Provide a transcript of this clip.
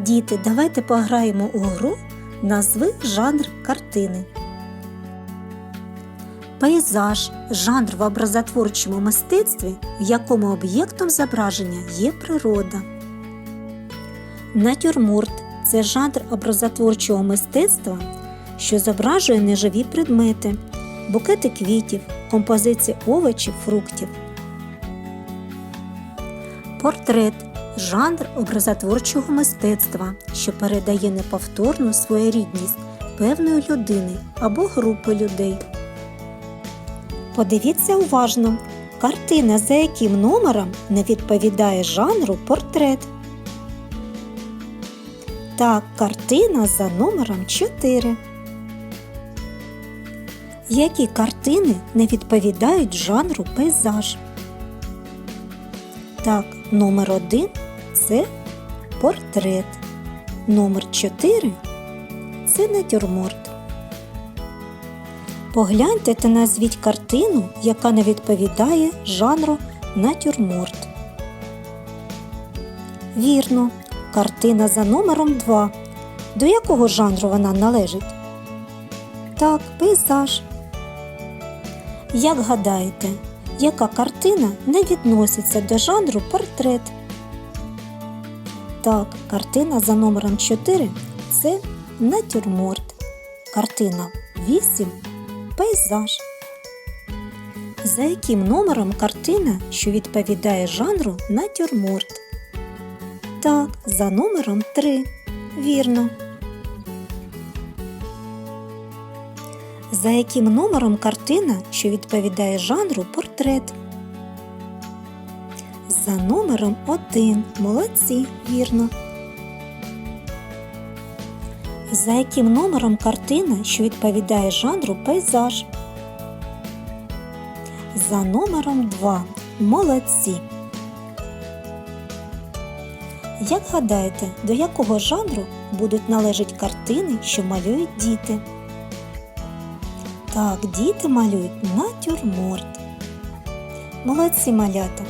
Діти, давайте пограємо у гру Назви жанр картини. Пейзаж жанр в образотворчому мистецтві, в якому об'єктом зображення є природа. Натюрморт це жанр образотворчого мистецтва, що зображує неживі предмети, букети квітів, композиції овочів, фруктів. Портрет жанр образотворчого мистецтва, що передає неповторну своєрідність певної людини або групи людей. Подивіться уважно, картина за яким номером не відповідає жанру портрет. Так, картина за номером 4. Які картини не відповідають жанру пейзаж? Так, номер 1 це портрет. Номер 4 це натюрморт. Погляньте та назвіть картину, яка не відповідає жанру натюрморт. Вірно, картина за номером 2. До якого жанру вона належить? Так, пейзаж. Як гадаєте, яка картина не відноситься до жанру портрет? Так, картина за номером 4 це натюрморт. Картина 8 пейзаж. За яким номером картина, що відповідає жанру натюрморт? Так, за номером 3. Вірно. За яким номером картина, що відповідає жанру портрет? За номером 1. Молодці, вірно. За яким номером картина, що відповідає жанру пейзаж? За номером 2. Молодці. Як гадаєте, до якого жанру будуть належати картини, що малюють діти? Так, діти малюють натюрморт. Молодці малята.